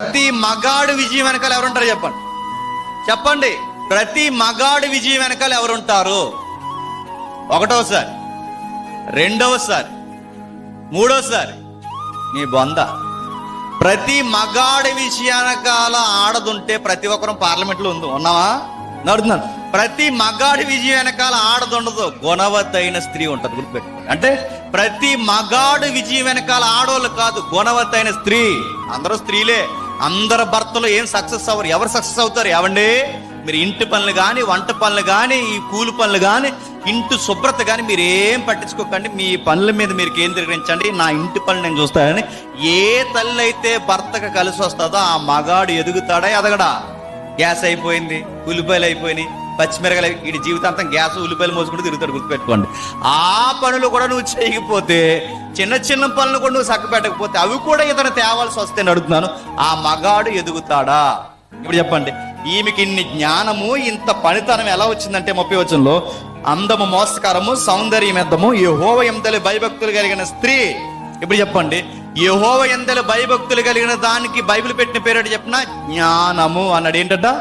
ప్రతి మగాడు విజయం వెనకాల ఎవరుంటారు చెప్పండి. చెప్పండి. ప్రతి మగాడు విజయం వెనకాల ఎవరుంటారు? ఒకటోసారి. రెండవసారి మూడోసారి. నీ బొంద. ప్రతి మగాడి విజయానకాల ఆడదుంటే ప్రతి ఒక్కరం పార్లమెంట్లో ఉంది ఉన్నావా? నడుతున్నాను. ప్రతి మగాడి విజయం వెనకాల ఆడదుండదు. గుణవతైన స్త్రీ ఉంటుంది. గుర్తుపెట్టుకోండి. అంటే ప్రతి మగాడు విజయం వెనకాల ఆడోళ్ళు కాదు గుణవత్తైన స్త్రీ. అందరూ స్త్రీలే. అందరు భర్తలు ఏం సక్సెస్ అవ్వరు. ఎవరు సక్సెస్ అవుతారు? ఏమండి? మీరు ఇంటి పనులు కానీ వంట పనులు కానీ ఈ కూలి పనులు కానీ ఇంటి శుభ్రత కానీ మీరు ఏం పట్టించుకోకండి. మీ పనుల మీద మీరు కేంద్రీకరించండి. నా ఇంటి పనులు నేను చూస్తానని ఏ తల్లి అయితే భర్తకు కలిసి వస్తుందో ఆ మగాడు ఎదుగుతాడా ఎదగడా? గ్యాస్ అయిపోయింది ఉల్లిపాయలు అయిపోయినాయి. పచ్చిమిరగల ఈ వీడి జీవితాంతం గ్యాస్ ఉల్లిపాయలు మోసుకుంటూ తిరుగుతాడు గుర్తుపెట్టుకోండి. ఆ పనులు కూడా నువ్వు చేయకపోతే చిన్న చిన్న పనులు కూడా నువ్వు చక్కపెట్టకపోతే అవి కూడా ఇతను తేవాల్సి వస్తే అడుగుతున్నాను ఆ మగాడు ఎదుగుతాడా? ఇప్పుడు చెప్పండి ఈమెకి ఇన్ని జ్ఞానము ఇంత పనితనం ఎలా వచ్చిందంటే ముప్పై వచనంలో అందము మోసకరము సౌందర్యం ఎద్దము యహోవ ఎంతలు భయభక్తులు కలిగిన స్త్రీ. ఇప్పుడు చెప్పండి యహోవ ఎంతలు భయభక్తులు కలిగిన దానికి బైబిల్ పెట్టిన పేరు చెప్పిన? జ్ఞానము అన్నాడు ఏంటంటే?